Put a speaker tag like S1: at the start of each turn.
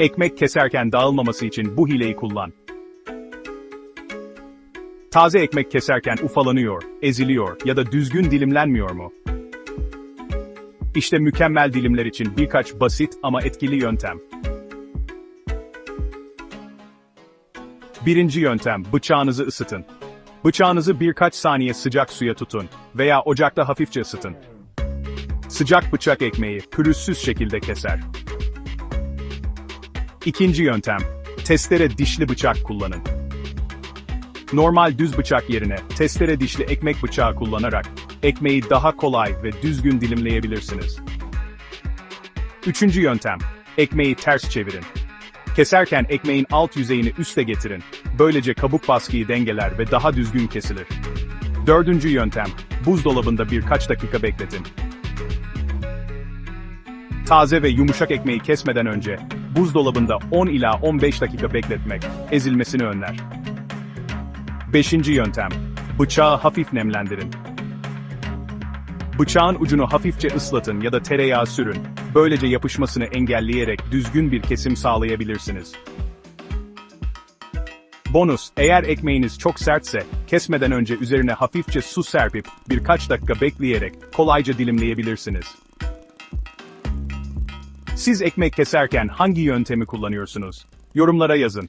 S1: Ekmek keserken dağılmaması için bu hileyi kullan. Taze ekmek keserken ufalanıyor, eziliyor ya da düzgün dilimlenmiyor mu? İşte mükemmel dilimler için birkaç basit ama etkili yöntem. Birinci yöntem, bıçağınızı ısıtın. Bıçağınızı birkaç saniye sıcak suya tutun veya ocakta hafifçe ısıtın. Sıcak bıçak ekmeği pürüzsüz şekilde keser. İkinci yöntem, testere dişli bıçak kullanın. Normal düz bıçak yerine testere dişli ekmek bıçağı kullanarak ekmeği daha kolay ve düzgün dilimleyebilirsiniz. Üçüncü yöntem, ekmeği ters çevirin. Keserken ekmeğin alt yüzeyini üste getirin. Böylece kabuk baskıyı dengeler ve daha düzgün kesilir. Dördüncü yöntem, buzdolabında birkaç dakika bekletin. Taze ve yumuşak ekmeği kesmeden önce buzdolabında 10 ila 15 dakika bekletmek ezilmesini önler. Beşinci yöntem, bıçağı hafif nemlendirin. Bıçağın ucunu hafifçe ıslatın ya da tereyağı sürün. Böylece yapışmasını engelleyerek düzgün bir kesim sağlayabilirsiniz. Bonus, eğer ekmeğiniz çok sertse, kesmeden önce üzerine hafifçe su serpip birkaç dakika bekleyerek kolayca dilimleyebilirsiniz. Siz ekmek keserken hangi yöntemi kullanıyorsunuz? Yorumlara yazın.